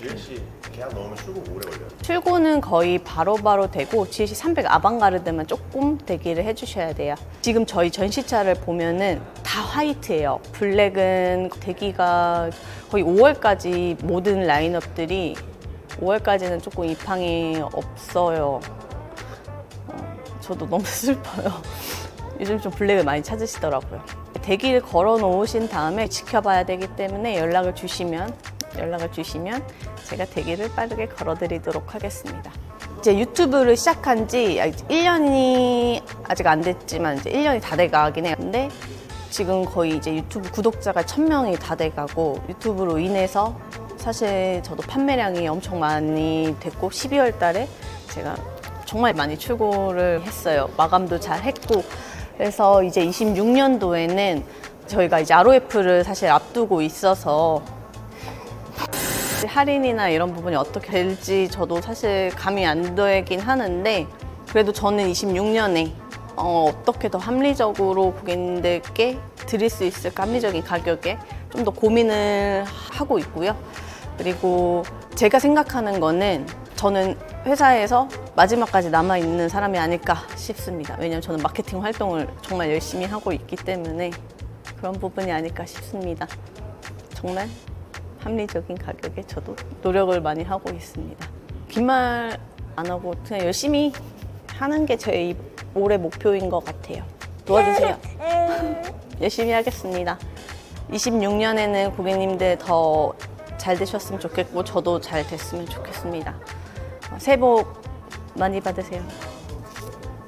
GLC 계약 넣으면 출고 오래 걸려요. 출고는 거의 바로바로 되고 GLC 300 아방가르드만 조금 대기를 해주셔야 돼요. 지금 저희 전시차를 보면은 다 화이트예요. 블랙은 대기가 거의 5월까지 모든 라인업들이 5월까지는 조금 입항이 없어요. 어, 저도 너무 슬퍼요. 요즘 좀 블랙을 많이 찾으시더라고요. 대기를 걸어 놓으신 다음에 지켜봐야 되기 때문에 연락을 주시면 연락을 주시면 제가 대기를 빠르게 걸어 드리도록 하겠습니다. 이제 유튜브를 시작한 지 1년이 아직 안 됐지만 이제 1년이 다 돼 가긴 해요. 근데 지금 거의 이제 유튜브 구독자가 1000명이 다 돼 가고 유튜브로 인해서 사실 저도 판매량이 엄청 많이 됐고 12월 달에 제가 정말 많이 출고를 했어요. 마감도 잘 했고. 그래서 이제 26년도에는 저희가 이제 ROF를 사실 앞두고 있어서 할인이나 이런 부분이 어떻게 될지 저도 사실 감이 안 되긴 하는데 그래도 저는 26년에 어, 떻게더 합리적으로 고객님들께 드릴 수 있을까 합리적인 가격에 좀 더 고민을 하고 있고요. 그리고 제가 생각하는 거는 저는 회사에서 마지막까지 남아 있는 사람이 아닐까 싶습니다. 왜냐하면 저는 마케팅 활동을 정말 열심히 하고 있기 때문에 그런 부분이 아닐까 싶습니다. 정말 합리적인 가격에 저도 노력을 많이 하고 있습니다. 긴말안 하고 그냥 열심히 하는 게 제 올해 목표인 것 같아요. 도와주세요. 열심히 하겠습니다. 26년에는 고객님들 더 잘 되셨으면 좋겠고 저도 잘 됐으면 좋겠습니다. 어, 새해 복 많이 받으세요.